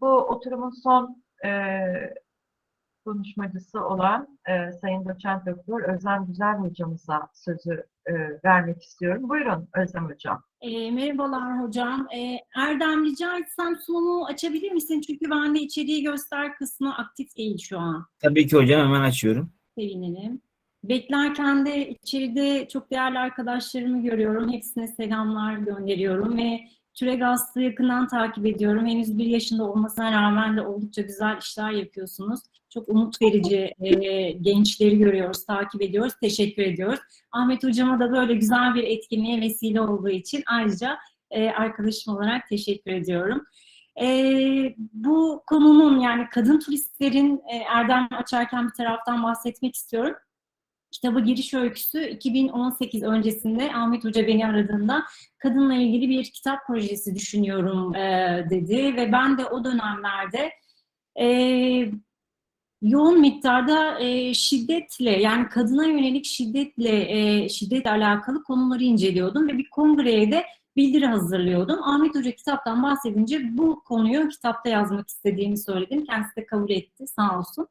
bu oturumun son e, konuşmacısı olan e, Sayın Doçent Doktor Özlem Güzel hocamıza sözü e, vermek istiyorum. Buyurun Özlem hocam. E, merhabalar hocam. E, Erdem rica etsem sunumu açabilir misin? Çünkü bende içeriği göster kısmı aktif değil şu an. Tabii ki hocam hemen açıyorum. Sevinirim. Beklerken de içeride çok değerli arkadaşlarımı görüyorum. Hepsine selamlar gönderiyorum ve Türegaz'ı yakından takip ediyorum. Henüz bir yaşında olmasına rağmen de oldukça güzel işler yapıyorsunuz. Çok umut verici e, gençleri görüyoruz, takip ediyoruz. Teşekkür ediyoruz. Ahmet Hocama da böyle güzel bir etkinliğe vesile olduğu için ayrıca e, arkadaşım olarak teşekkür ediyorum. E, bu konunun yani kadın turistlerin e, Erdem açarken bir taraftan bahsetmek istiyorum. Kitabı giriş öyküsü 2018 öncesinde Ahmet Hoca beni aradığında kadınla ilgili bir kitap projesi düşünüyorum e, dedi ve ben de o dönemlerde e, yoğun miktarda e, şiddetle yani kadına yönelik şiddetle e, şiddetle alakalı konuları inceliyordum ve bir kongreye de bildiri hazırlıyordum. Ahmet Hoca kitaptan bahsedince bu konuyu kitapta yazmak istediğimi söyledim. Kendisi de kabul etti sağ olsun.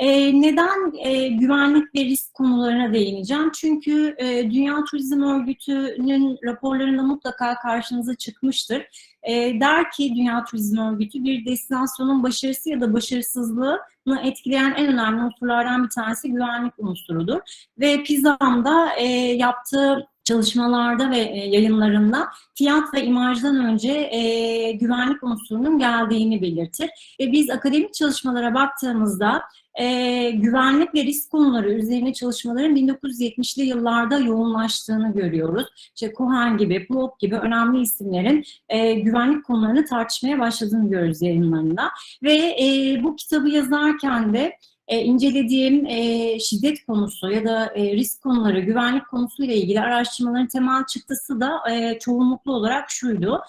Ee, neden e, güvenlik ve risk konularına değineceğim? Çünkü e, Dünya Turizm Örgütü'nün raporlarında mutlaka karşınıza çıkmıştır. E, der ki Dünya Turizm Örgütü bir destinasyonun başarısı ya da başarısızlığını etkileyen en önemli unsurlardan bir tanesi güvenlik unsurudur. Ve PISAM'da e, yaptığı çalışmalarda ve yayınlarında fiyat ve imajdan önce e, güvenlik unsurunun geldiğini belirtir. Ve biz akademik çalışmalara baktığımızda e, güvenlik ve risk konuları üzerine çalışmaların 1970'li yıllarda yoğunlaştığını görüyoruz. İşte Cohen gibi, Plop gibi önemli isimlerin e, güvenlik konularını tartışmaya başladığını görüyoruz yayınlarında. Ve e, bu kitabı yazarken de e, incelediğim e, şiddet konusu ya da e, risk konuları, güvenlik konusuyla ilgili araştırmaların temel çıktısı da e, çoğunluklu olarak şuydu.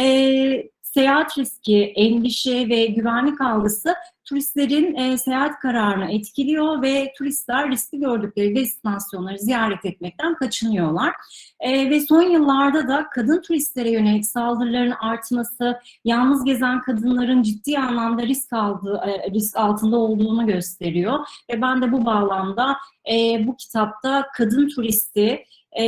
E, seyahat riski, endişe ve güvenlik algısı turistlerin e, seyahat kararını etkiliyor ve turistler riskli gördükleri destinasyonları ziyaret etmekten kaçınıyorlar. E, ve son yıllarda da kadın turistlere yönelik saldırıların artması, yalnız gezen kadınların ciddi anlamda risk aldığı, e, risk altında olduğunu gösteriyor. Ve ben de bu bağlamda e, bu kitapta kadın turisti e,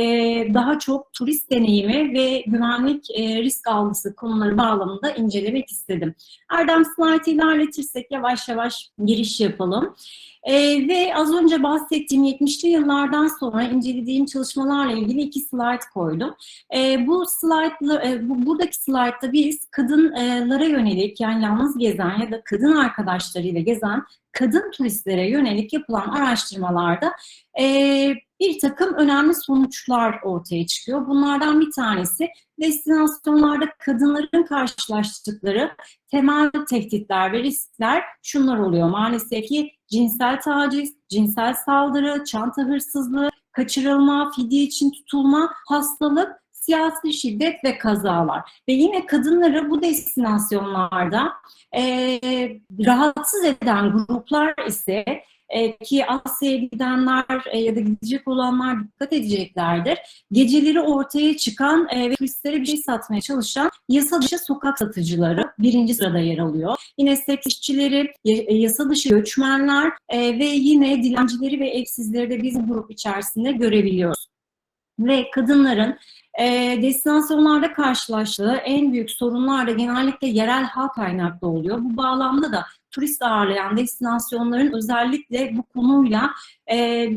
daha çok turist deneyimi ve güvenlik e, risk algısı konuları bağlamında incelemek istedim. Erdem slide ilerletirsek yavaş yavaş giriş yapalım. E, ve az önce bahsettiğim 70'li yıllardan sonra incelediğim çalışmalarla ilgili iki slide koydum. E, bu slide, bu, buradaki slide'da biz kadınlara yönelik yani yalnız gezen ya da kadın arkadaşlarıyla gezen kadın turistlere yönelik yapılan araştırmalarda e, bir takım önemli sonuçlar ortaya çıkıyor. Bunlardan bir tanesi destinasyonlarda kadınların karşılaştıkları temel tehditler ve riskler şunlar oluyor. Maalesef ki cinsel taciz, cinsel saldırı, çanta hırsızlığı, kaçırılma, fidye için tutulma, hastalık, siyasi şiddet ve kazalar. Ve yine kadınları bu destinasyonlarda e, rahatsız eden gruplar ise e, ki Asya'ya gidenler e, ya da gidecek olanlar dikkat edeceklerdir. Geceleri ortaya çıkan e, ve turistlere bir şey satmaya çalışan yasa dışı sokak satıcıları birinci sırada yer alıyor. Yine seks işçileri, yasa dışı göçmenler ve yine dilencileri ve evsizleri de biz bu grup içerisinde görebiliyoruz. Ve kadınların e, destinasyonlarda karşılaştığı en büyük sorunlar da genellikle yerel halk kaynaklı oluyor. Bu bağlamda da turist ağırlayan destinasyonların özellikle bu konuyla e,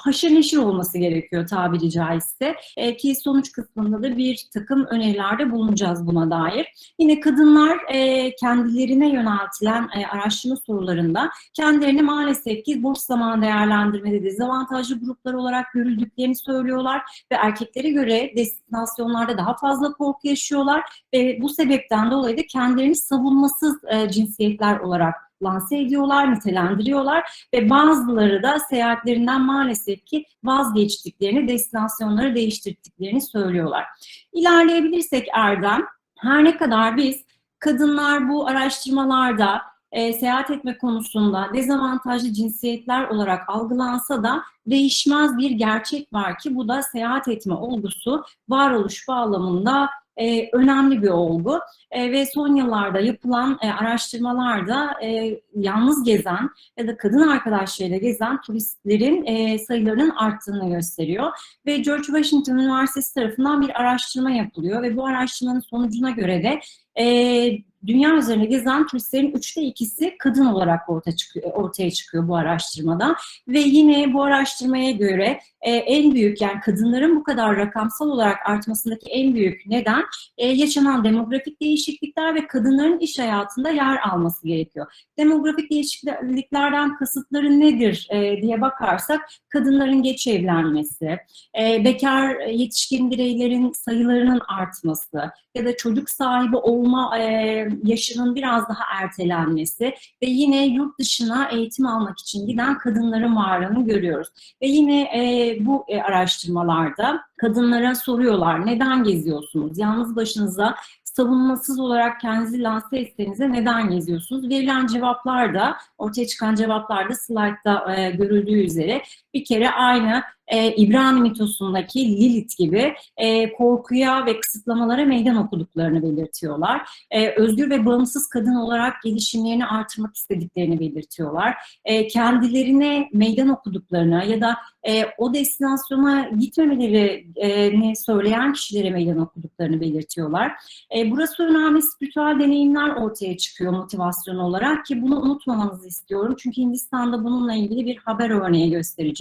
haşır neşir olması gerekiyor tabiri caizse. E, ki sonuç kısmında da bir takım önerilerde bulunacağız buna dair. Yine kadınlar e, kendilerine yöneltilen e, araştırma sorularında kendilerini maalesef ki boş zaman değerlendirmede dezavantajlı gruplar olarak görüldüklerini söylüyorlar ve erkeklere göre destinasyonlarda daha fazla korku yaşıyorlar ve bu sebepten dolayı da kendilerini savunmasız e, cinsiyetler olarak lanse ediyorlar, nitelendiriyorlar ve bazıları da seyahatlerinden maalesef ki vazgeçtiklerini, destinasyonları değiştirdiklerini söylüyorlar. İlerleyebilirsek Erdem, her ne kadar biz kadınlar bu araştırmalarda e, seyahat etme konusunda dezavantajlı cinsiyetler olarak algılansa da değişmez bir gerçek var ki bu da seyahat etme olgusu varoluş bağlamında e, önemli bir olgu. E, ve son yıllarda yapılan e, araştırmalarda e, yalnız gezen ya da kadın arkadaşlarıyla gezen turistlerin e, sayılarının arttığını gösteriyor. Ve George Washington Üniversitesi tarafından bir araştırma yapılıyor ve bu araştırmanın sonucuna göre de e, dünya üzerinde gezen turistlerin üçte ikisi kadın olarak ortaya çıkıyor, ortaya çıkıyor bu araştırmada. Ve yine bu araştırmaya göre e, en büyük yani kadınların bu kadar rakamsal olarak artmasındaki en büyük neden e, yaşanan demografik değişiklikler ve kadınların iş hayatında yer alması gerekiyor. Demografik değişikliklerden kasıtları nedir e, diye bakarsak kadınların geç evlenmesi, e, bekar yetişkin bireylerin sayılarının artması ya da çocuk sahibi olma e, yaşının biraz daha ertelenmesi ve yine yurt dışına eğitim almak için giden kadınların varlığını görüyoruz. Ve yine e, bu e, araştırmalarda kadınlara soruyorlar neden geziyorsunuz? Yalnız başınıza savunmasız olarak kendinizi lanse etsenize neden geziyorsunuz? Verilen cevaplar da, ortaya çıkan cevaplar da slaytta e, görüldüğü üzere bir kere aynı e, İbrahim mitosundaki Lilith gibi e, korkuya ve kısıtlamalara meydan okuduklarını belirtiyorlar. E, özgür ve bağımsız kadın olarak gelişimlerini artırmak istediklerini belirtiyorlar. E, kendilerine meydan okuduklarını ya da e, o destinasyona gitmemelerini söyleyen kişilere meydan okuduklarını belirtiyorlar. E, burası önemli spiritüel deneyimler ortaya çıkıyor motivasyon olarak ki bunu unutmamanızı istiyorum. Çünkü Hindistan'da bununla ilgili bir haber örneği göstereceğim.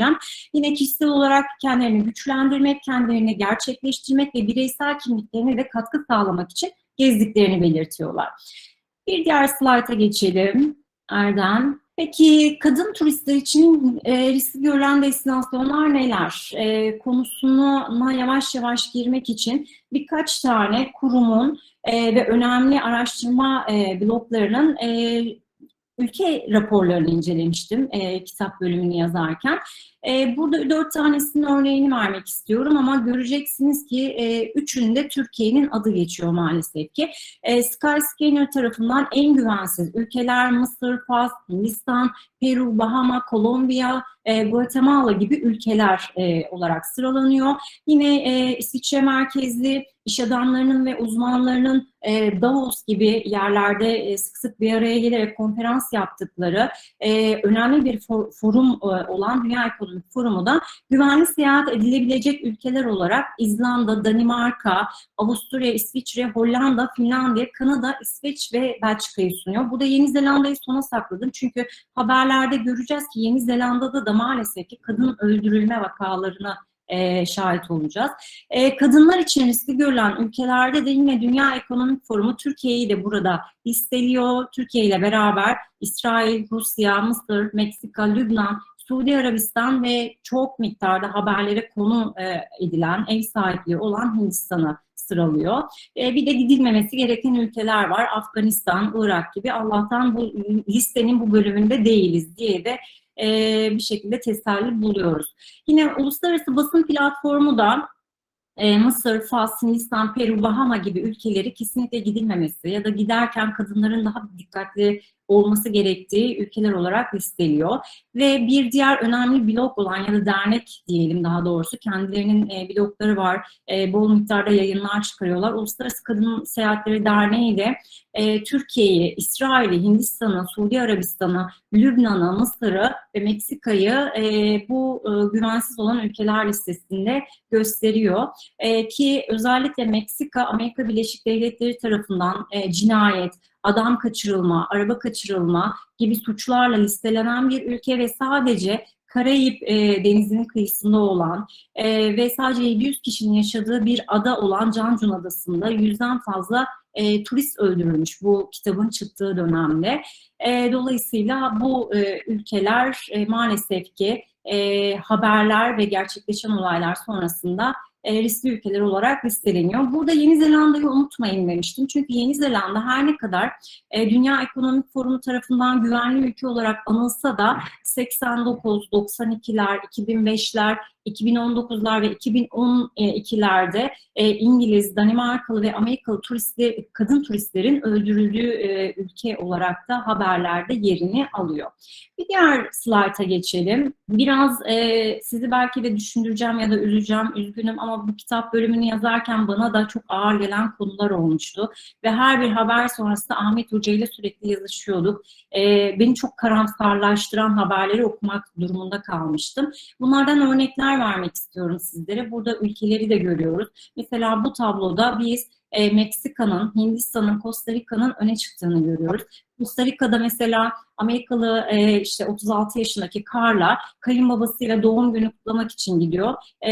Yine kişisel olarak kendilerini güçlendirmek, kendilerini gerçekleştirmek ve bireysel kimliklerine de katkı sağlamak için gezdiklerini belirtiyorlar. Bir diğer slayta geçelim. Erdem. Peki kadın turistler için e, riskli görülen destinasyonlar neler? E, konusuna yavaş yavaş girmek için birkaç tane kurumun e, ve önemli araştırma e, bloklarının e, ülke raporlarını incelemiştim e, kitap bölümünü yazarken. E, burada dört tanesinin örneğini vermek istiyorum ama göreceksiniz ki e, üçünde Türkiye'nin adı geçiyor maalesef ki. E, Skyscanner tarafından en güvensiz ülkeler Mısır, Fas, Hindistan, Peru, Bahama, Kolombiya, e, Guatemala gibi ülkeler olarak sıralanıyor. Yine e, İsviçre merkezli iş adamlarının ve uzmanlarının Davos gibi yerlerde sık sık bir araya gelerek konferans yaptıkları önemli bir for, forum olan Dünya Ekonomik Forumu da güvenli seyahat edilebilecek ülkeler olarak İzlanda, Danimarka, Avusturya, İsviçre, Hollanda, Finlandiya, Kanada, İsveç ve Belçika'yı sunuyor. Bu da Yeni Zelanda'yı sona sakladım çünkü haberlerde göreceğiz ki Yeni Zelanda'da da maalesef ki kadın öldürülme vakalarına e, şahit olacağız. E, kadınlar için riskli görülen ülkelerde de yine Dünya Ekonomik Forumu Türkiye'yi de burada listeliyor. Türkiye ile beraber İsrail, Rusya, Mısır, Meksika, Lübnan, Suudi Arabistan ve çok miktarda haberlere konu e, edilen, ev sahipliği olan Hindistan'ı sıralıyor. E, bir de gidilmemesi gereken ülkeler var. Afganistan, Irak gibi. Allah'tan bu listenin bu bölümünde değiliz diye de e, bir şekilde teselli buluyoruz. Yine uluslararası basın platformu da Mısır, Fas, Hindistan, Peru, Bahama gibi ülkeleri kesinlikle gidilmemesi ya da giderken kadınların daha dikkatli olması gerektiği ülkeler olarak listeliyor. Ve bir diğer önemli blok olan ya da dernek diyelim daha doğrusu kendilerinin e, blokları var. E, bol miktarda yayınlar çıkarıyorlar. Uluslararası Kadın Seyahatleri Derneği de e, Türkiye'yi, İsrail'i, Hindistan'ı, Suudi Arabistan'ı, Lübnan'ı, Mısır'ı ve Meksika'yı bu güvensiz olan ülkeler listesinde gösteriyor. Ki özellikle Meksika, Amerika Birleşik Devletleri tarafından cinayet, adam kaçırılma, araba kaçırılma gibi suçlarla listelenen bir ülke ve sadece Karayip e, denizinin kıyısında olan e, ve sadece 700 kişinin yaşadığı bir ada olan Cancun Adası'nda yüzden fazla e, turist öldürülmüş bu kitabın çıktığı dönemde. E, dolayısıyla bu e, ülkeler e, maalesef ki e, haberler ve gerçekleşen olaylar sonrasında e, riskli ülkeler olarak listeleniyor. Burada Yeni Zelanda'yı unutmayın demiştim. Çünkü Yeni Zelanda her ne kadar e, Dünya Ekonomik Forumu tarafından güvenli ülke olarak anılsa da 89, 92'ler, 2005'ler, 2019'lar ve 2012'lerde e, İngiliz, Danimarkalı ve Amerikalı turistler, kadın turistlerin öldürüldüğü e, ülke olarak da haberlerde yerini alıyor. Bir diğer slayta geçelim. Biraz e, sizi belki de düşündüreceğim ya da üzeceğim, üzgünüm ama bu kitap bölümünü yazarken bana da çok ağır gelen konular olmuştu. Ve her bir haber sonrasında Ahmet Hoca ile sürekli yazışıyorduk. Beni çok karamsarlaştıran haberleri okumak durumunda kalmıştım. Bunlardan örnekler vermek istiyorum sizlere. Burada ülkeleri de görüyoruz. Mesela bu tabloda biz e, Meksika'nın, Hindistan'ın, Costa Rica'nın öne çıktığını görüyoruz. Costa Rica'da mesela Amerikalı e, işte 36 yaşındaki Carla kayınbabasıyla doğum günü kutlamak için gidiyor. E,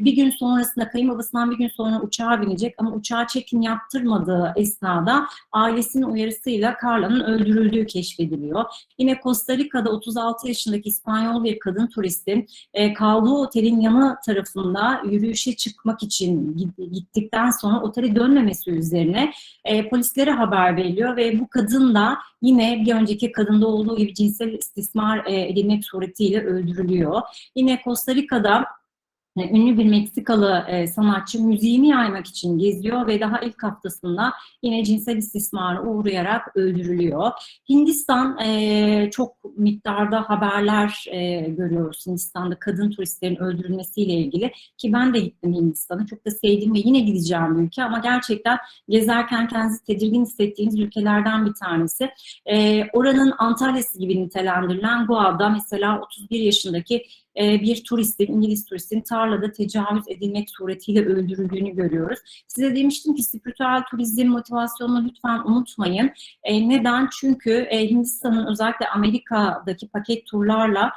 bir gün sonrasında kayınbabasından bir gün sonra uçağa binecek ama uçağa check-in yaptırmadığı esnada ailesinin uyarısıyla Carla'nın öldürüldüğü keşfediliyor. Yine Costa Rica'da 36 yaşındaki İspanyol bir kadın turistin e, kaldığı otelin yanı tarafında yürüyüşe çıkmak için gittikten sonra otele dönmemesi üzerine e, polislere haber veriliyor ve bu kadın da yine bir önceki kadında olduğu gibi cinsel istismar e, edilmek suretiyle öldürülüyor. Yine Costa Rica'da ünlü bir Meksikalı e, sanatçı müziğini yaymak için geziyor ve daha ilk haftasında yine cinsel istismara uğrayarak öldürülüyor. Hindistan e, çok miktarda haberler e, görüyoruz Hindistan'da kadın turistlerin öldürülmesiyle ilgili ki ben de gittim Hindistan'a çok da sevdiğim ve yine gideceğim ülke ama gerçekten gezerken kendinizi tedirgin hissettiğiniz ülkelerden bir tanesi. E, oranın Antalya'sı gibi nitelendirilen Goa'da mesela 31 yaşındaki e, bir turistin, İngiliz turistin tarlada tecavüz edilmek suretiyle öldürüldüğünü görüyoruz. Size demiştim ki spiritüel turizm motivasyonunu lütfen unutmayın. E, neden? Çünkü e, Hindistan'ın özellikle Amerika'daki paket turlarla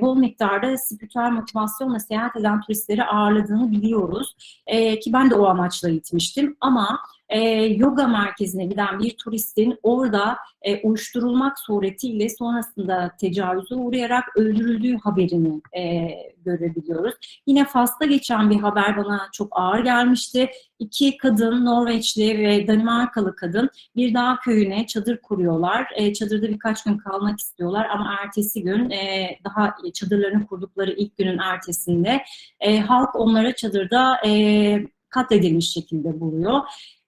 bol miktarda spiritüel motivasyonla seyahat eden turistleri ağırladığını biliyoruz. Ki ben de o amaçla gitmiştim ama e, yoga merkezine giden bir turistin orada e, uyuşturulmak suretiyle sonrasında tecavüze uğrayarak öldürüldüğü haberini e, görebiliyoruz. Yine Fas'ta geçen bir haber bana çok ağır gelmişti. İki kadın, Norveçli ve Danimarkalı kadın bir dağ köyüne çadır kuruyorlar. E, çadırda birkaç gün kalmak istiyorlar ama ertesi gün e, daha çadırlarını kurdukları ilk günün ertesinde e, halk onlara çadırda e, katledilmiş şekilde buluyor.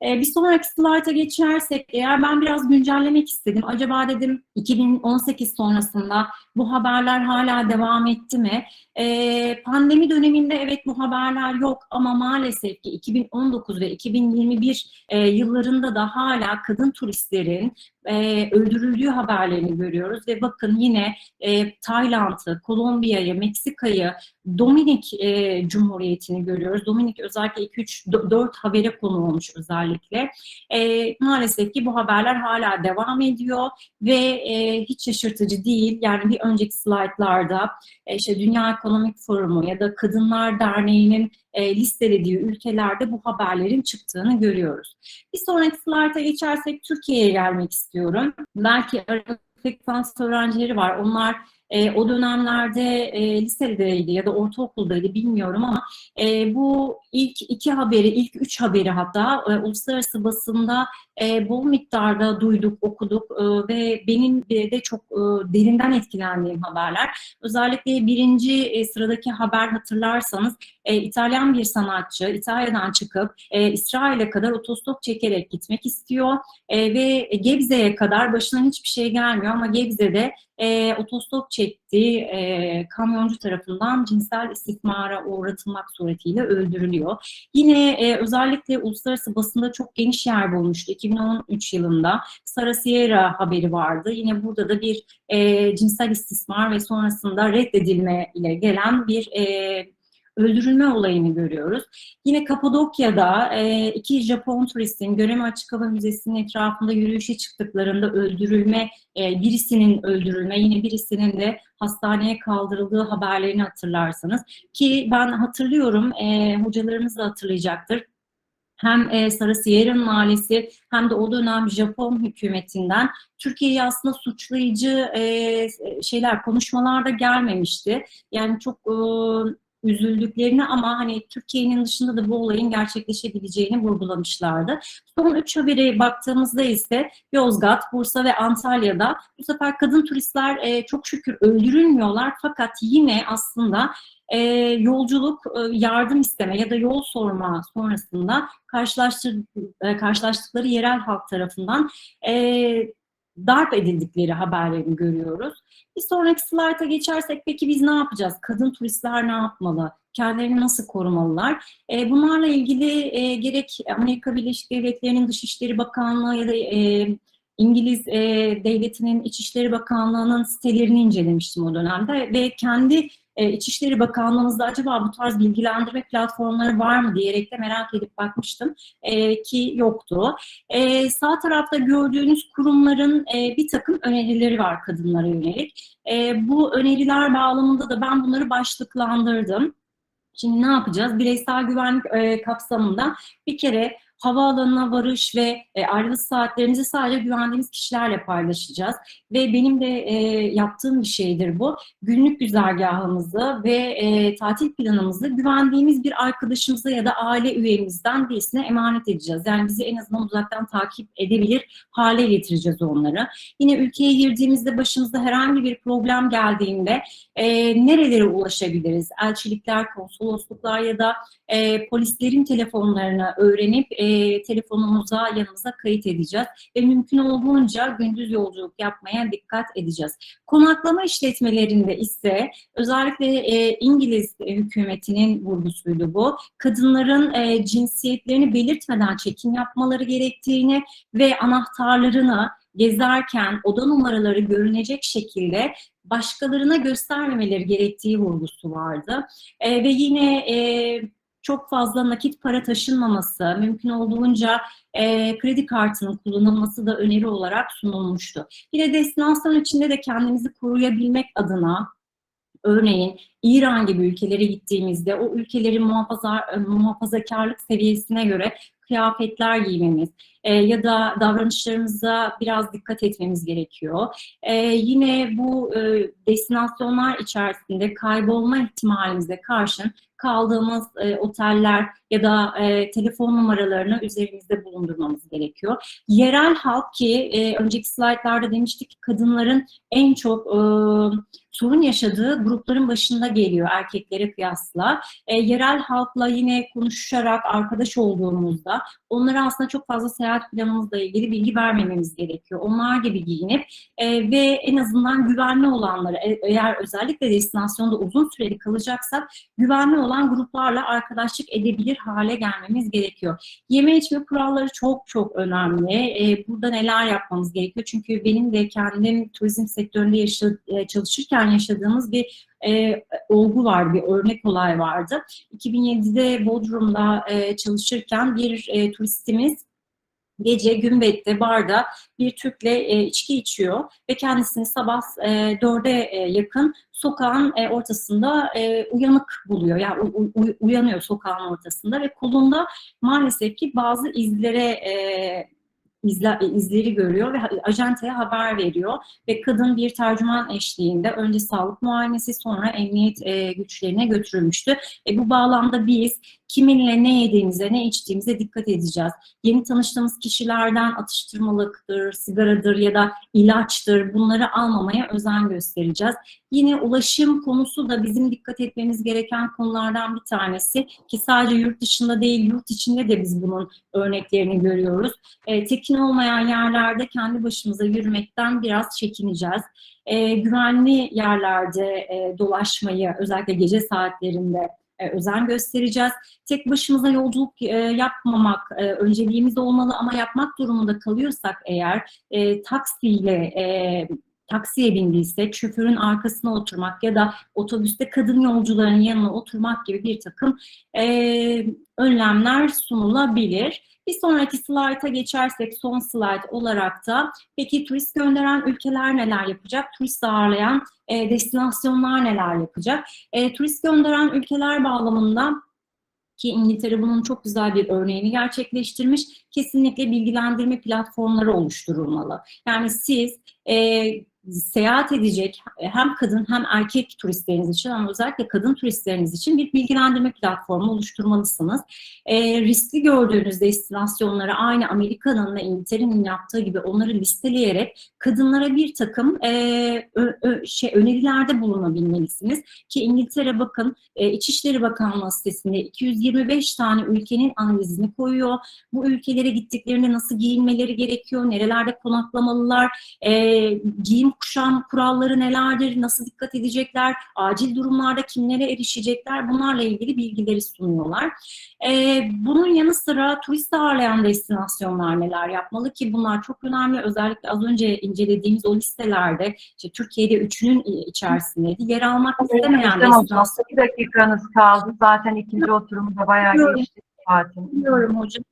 E, bir sonraki slayta geçersek eğer ben biraz güncellemek istedim. Acaba dedim 2018 sonrasında bu haberler hala devam etti mi? E, pandemi döneminde evet bu haberler yok ama maalesef ki 2019 ve 2021 e, yıllarında da hala kadın turistlerin e, öldürüldüğü haberlerini görüyoruz ve bakın yine e, Tayland'ı, Kolombiya'yı, Meksika'yı, Dominik e, Cumhuriyeti'ni görüyoruz. Dominik özellikle 2-3-4 habere konu olmuş özellikle. E, maalesef ki bu haberler hala devam ediyor ve e, hiç şaşırtıcı değil. Yani bir önceki slaytlarda e, işte Dünya Ekonomik Forumu ya da Kadınlar Derneği'nin e, listelediği ülkelerde bu haberlerin çıktığını görüyoruz. Bir sonraki slayta geçersek Türkiye'ye gelmek istiyorum. Belki aramızda lisans öğrencileri var. Onlar e, o dönemlerde e, lisedeydi ya da ortaokuldaydı bilmiyorum ama e, bu ilk iki haberi, ilk üç haberi hatta e, uluslararası basında e, bol miktarda duyduk, okuduk e, ve benim de çok e, derinden etkilendiğim haberler. Özellikle birinci e, sıradaki haber hatırlarsanız İtalyan bir sanatçı İtalya'dan çıkıp İsrail'e kadar otostop çekerek gitmek istiyor ve Gebze'ye kadar başına hiçbir şey gelmiyor ama Gebze'de e, otostop çektiği e, kamyoncu tarafından cinsel istismara uğratılmak suretiyle öldürülüyor. Yine e, özellikle uluslararası basında çok geniş yer bulmuştu. 2013 yılında Sara Sierra haberi vardı. Yine burada da bir e, cinsel istismar ve sonrasında reddedilme ile gelen bir e, öldürülme olayını görüyoruz. Yine Kapadokya'da e, iki Japon turistin Göreme Açık Hava Müzesi'nin etrafında yürüyüşe çıktıklarında öldürülme, e, birisinin öldürülme, yine birisinin de hastaneye kaldırıldığı haberlerini hatırlarsanız. Ki ben hatırlıyorum, e, hocalarımız da hatırlayacaktır hem e, Sarı Sierra'nın ailesi hem de o dönem Japon hükümetinden Türkiye'yi aslında suçlayıcı e, şeyler, konuşmalar da gelmemişti. Yani çok e, üzüldüklerini ama hani Türkiye'nin dışında da bu olayın gerçekleşebileceğini vurgulamışlardı. Son üç haberi baktığımızda ise Yozgat, Bursa ve Antalya'da bu sefer kadın turistler e, çok şükür öldürülmüyorlar fakat yine aslında e, yolculuk, e, yardım isteme ya da yol sorma sonrasında karşılaştır, e, karşılaştıkları yerel halk tarafından e, darp edildikleri haberlerini görüyoruz. Bir sonraki slayta geçersek peki biz ne yapacağız? Kadın turistler ne yapmalı? Kendilerini nasıl korumalılar? E, bunlarla ilgili e, gerek Amerika Birleşik Devletleri'nin Dışişleri Bakanlığı ya da e, İngiliz e, Devleti'nin İçişleri Bakanlığı'nın sitelerini incelemiştim o dönemde ve kendi e, İçişleri Bakanlığımızda acaba bu tarz bilgilendirme platformları var mı diyerek de merak edip bakmıştım e, ki yoktu. E, sağ tarafta gördüğünüz kurumların bir takım önerileri var kadınlara yönelik. Bu öneriler bağlamında da ben bunları başlıklandırdım. Şimdi ne yapacağız? Bireysel güvenlik kapsamında bir kere havaalanına varış ve e, ayrılış saatlerimizi sadece güvendiğimiz kişilerle paylaşacağız. Ve benim de e, yaptığım bir şeydir bu. Günlük güzergahımızı ve e, tatil planımızı güvendiğimiz bir arkadaşımıza ya da aile üyemizden birisine emanet edeceğiz. Yani bizi en azından uzaktan takip edebilir hale getireceğiz onları. Yine ülkeye girdiğimizde başımıza herhangi bir problem geldiğinde e, nerelere ulaşabiliriz? Elçilikler, konsolosluklar ya da e, polislerin telefonlarını öğrenip e, telefonumuza yanımıza kayıt edeceğiz ve mümkün olduğunca gündüz yolculuk yapmaya dikkat edeceğiz. Konaklama işletmelerinde ise özellikle e, İngiliz hükümetinin vurgusuydu bu. Kadınların e, cinsiyetlerini belirtmeden çekim yapmaları gerektiğini ve anahtarlarını gezerken oda numaraları görünecek şekilde başkalarına göstermemeleri gerektiği vurgusu vardı. E, ve yine e, çok fazla nakit para taşınmaması, mümkün olduğunca e, kredi kartının kullanılması da öneri olarak sunulmuştu. Yine destinasyon içinde de kendimizi koruyabilmek adına örneğin İran gibi ülkelere gittiğimizde o ülkelerin muhafaza, muhafazakarlık seviyesine göre kıyafetler giymemiz e, ya da davranışlarımıza biraz dikkat etmemiz gerekiyor. E, yine bu e, destinasyonlar içerisinde kaybolma ihtimalimize karşın kaldığımız e, oteller ya da e, telefon numaralarını üzerimizde bulundurmamız gerekiyor. Yerel halk ki e, önceki slaytlarda demiştik ki kadınların en çok e, sorun yaşadığı grupların başında geliyor erkeklere kıyasla. E, yerel halkla yine konuşarak arkadaş olduğumuzda onlara aslında çok fazla seyahat planımızla ilgili bilgi vermememiz gerekiyor. Onlar gibi giyinip e, ve en azından güvenli olanları e, eğer özellikle destinasyonda uzun süreli kalacaksak güvenli olan gruplarla arkadaşlık edebilir hale gelmemiz gerekiyor. Yeme içme kuralları çok çok önemli. E, burada neler yapmamız gerekiyor? Çünkü benim de kendim turizm sektöründe yaşa, e, çalışırken yaşadığımız bir e, olgu var, bir örnek olay vardı. 2007'de Bodrum'da e, çalışırken bir e, turistimiz gece Gümbet'te barda bir Türk'le e, içki içiyor ve kendisini sabah e, dörde e, yakın sokağın e, ortasında e, uyanık buluyor. Yani u, u, uyanıyor sokağın ortasında ve kolunda maalesef ki bazı izlere e, izle, izleri görüyor ve ajantaya haber veriyor ve kadın bir tercüman eşliğinde önce sağlık muayenesi sonra emniyet e, güçlerine götürülmüştü. E, bu bağlamda biz kiminle ne yediğimize, ne içtiğimize dikkat edeceğiz. Yeni tanıştığımız kişilerden atıştırmalıktır, sigaradır ya da ilaçtır bunları almamaya özen göstereceğiz. Yine ulaşım konusu da bizim dikkat etmemiz gereken konulardan bir tanesi ki sadece yurt dışında değil yurt içinde de biz bunun örneklerini görüyoruz. E, tekin olmayan yerlerde kendi başımıza yürümekten biraz çekineceğiz. E, güvenli yerlerde e, dolaşmayı özellikle gece saatlerinde e, özen göstereceğiz. Tek başımıza yolculuk e, yapmamak e, önceliğimiz olmalı ama yapmak durumunda kalıyorsak eğer taksiyle taksiye bindiysek şoförün arkasına oturmak ya da otobüste kadın yolcuların yanına oturmak gibi bir takım e, önlemler sunulabilir. Bir sonraki slayta geçersek son slayt olarak da peki turist gönderen ülkeler neler yapacak? Turist ağırlayan e, destinasyonlar neler yapacak? E, turist gönderen ülkeler bağlamında ki İngiltere bunun çok güzel bir örneğini gerçekleştirmiş. Kesinlikle bilgilendirme platformları oluşturulmalı. Yani siz e, seyahat edecek hem kadın hem erkek turistleriniz için ama özellikle kadın turistleriniz için bir bilgilendirme platformu oluşturmalısınız. E, riskli gördüğünüz destinasyonlara aynı Amerika'nın ve İngiltere'nin yaptığı gibi onları listeleyerek kadınlara bir takım e, ö, ö, şey önerilerde bulunabilmelisiniz. Ki İngiltere bakın e, İçişleri Bakanlığı sitesinde 225 tane ülkenin analizini koyuyor. Bu ülkelere gittiklerinde nasıl giyinmeleri gerekiyor, nerelerde konaklamalılar, e, giyim kuşam kuralları nelerdir, nasıl dikkat edecekler, acil durumlarda kimlere erişecekler bunlarla ilgili bilgileri sunuyorlar. E, bunun yanı sıra turist ağırlayan destinasyonlar neler yapmalı ki bunlar çok önemli. Özellikle az önce incelediğimiz o listelerde işte Türkiye'de üçünün içerisindeydi. Yer almak istemeyen destinasyon. bir dakikanız kaldı. Zaten ikinci oturumda bayağı Biliyorum. geçti Fatih. Bilmiyorum hocam.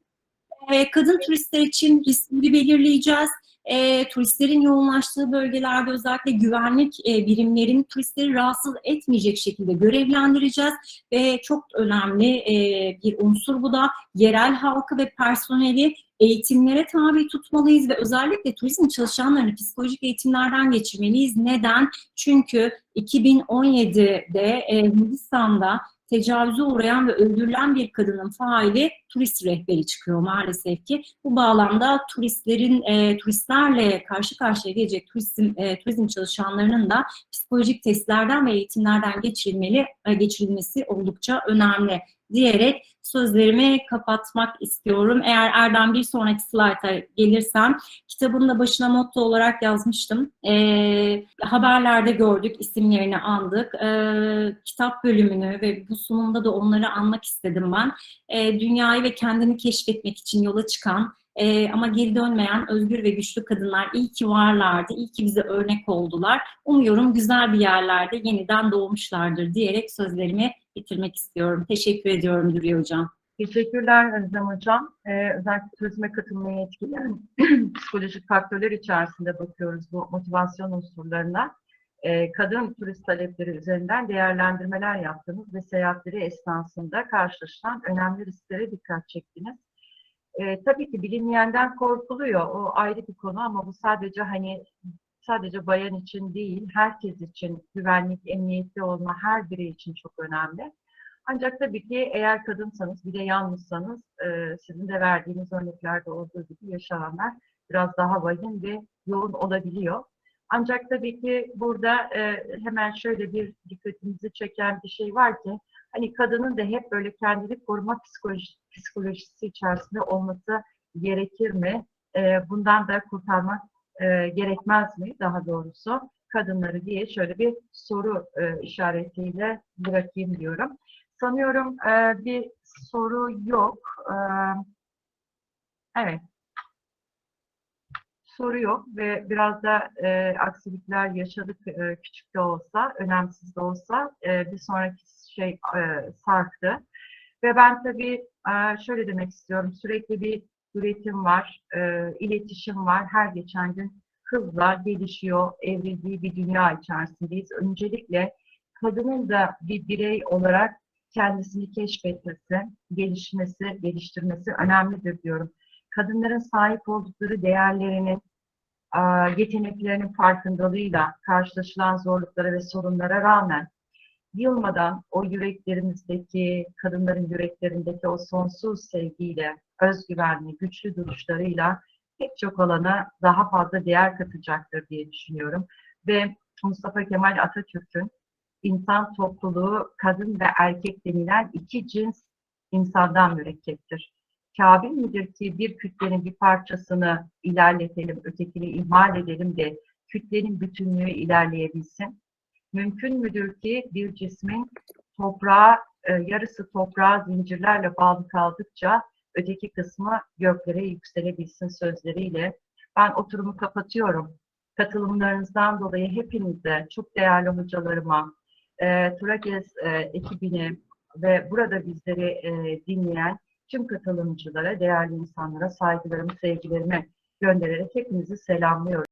Ee, kadın turistler için riskleri belirleyeceğiz. Ee, turistlerin yoğunlaştığı bölgelerde özellikle güvenlik e, birimlerini turistleri rahatsız etmeyecek şekilde görevlendireceğiz. Ve çok önemli e, bir unsur bu da yerel halkı ve personeli eğitimlere tabi tutmalıyız ve özellikle turizm çalışanlarını psikolojik eğitimlerden geçirmeliyiz. Neden? Çünkü 2017'de e, Hindistan'da tecavüze uğrayan ve öldürülen bir kadının faili turist rehberi çıkıyor maalesef ki. Bu bağlamda turistlerin e, turistlerle karşı karşıya gelecek turizm e, turizm çalışanlarının da psikolojik testlerden ve eğitimlerden geçirilmeli e, geçirilmesi oldukça önemli diyerek sözlerimi kapatmak istiyorum. Eğer Erdem bir sonraki slayta gelirsem kitabın da başına motto olarak yazmıştım. Ee, haberlerde gördük, isimlerini andık. Ee, kitap bölümünü ve bu sunumda da onları anmak istedim ben. Ee, dünyayı ve kendini keşfetmek için yola çıkan ee, ama geri dönmeyen özgür ve güçlü kadınlar iyi ki varlardı, iyi ki bize örnek oldular. Umuyorum güzel bir yerlerde yeniden doğmuşlardır diyerek sözlerimi bitirmek istiyorum. Teşekkür ediyorum Dürüye Hocam. Teşekkürler Özlem Hocam. Ee, özellikle turizme katılmayı etkileyen psikolojik faktörler içerisinde bakıyoruz bu motivasyon unsurlarına. Ee, kadın turist talepleri üzerinden değerlendirmeler yaptınız ve seyahatleri esnasında karşılaşılan önemli risklere dikkat çektiniz. Ee, tabii ki bilinmeyenden korkuluyor. O ayrı bir konu ama bu sadece hani sadece bayan için değil, herkes için güvenlik, emniyetli olma her biri için çok önemli. Ancak tabii ki eğer kadınsanız, bir de yalnızsanız, e, sizin de verdiğiniz örneklerde olduğu gibi yaşananlar biraz daha vahim ve yoğun olabiliyor. Ancak tabii ki burada e, hemen şöyle bir dikkatimizi çeken bir şey var ki, hani kadının da hep böyle kendini koruma psikoloji, psikolojisi içerisinde olması gerekir mi? E, bundan da kurtarmak e, gerekmez mi daha doğrusu kadınları diye şöyle bir soru e, işaretiyle bırakayım diyorum. Sanıyorum e, bir soru yok. E, evet. Soru yok ve biraz da e, aksilikler yaşadık e, küçük de olsa, önemsiz de olsa e, bir sonraki şey e, sarktı. Ve ben tabii e, şöyle demek istiyorum, sürekli bir üretim var, e, iletişim var. Her geçen gün hızla gelişiyor, evrildiği bir dünya içerisindeyiz. Öncelikle kadının da bir birey olarak kendisini keşfetmesi, gelişmesi, geliştirmesi önemlidir diyorum. Kadınların sahip oldukları değerlerinin, yeteneklerinin farkındalığıyla karşılaşılan zorluklara ve sorunlara rağmen yılmadan o yüreklerimizdeki, kadınların yüreklerindeki o sonsuz sevgiyle, özgüvenli, güçlü duruşlarıyla pek çok alana daha fazla değer katacaktır diye düşünüyorum. Ve Mustafa Kemal Atatürk'ün insan topluluğu kadın ve erkek denilen iki cins insandan mürekkeptir. Kabil midir ki bir kütlenin bir parçasını ilerletelim, ötekini ihmal edelim de kütlenin bütünlüğü ilerleyebilsin? Mümkün müdür ki bir cismin toprağa, e, yarısı toprağa zincirlerle bağlı kaldıkça öteki kısmı göklere yükselebilsin sözleriyle ben oturumu kapatıyorum. Katılımlarınızdan dolayı hepinize, çok değerli hocalarıma, e, Turakes e, ekibine ve burada bizleri e, dinleyen tüm katılımcılara, değerli insanlara saygılarımı, sevgilerimi göndererek hepinizi selamlıyorum.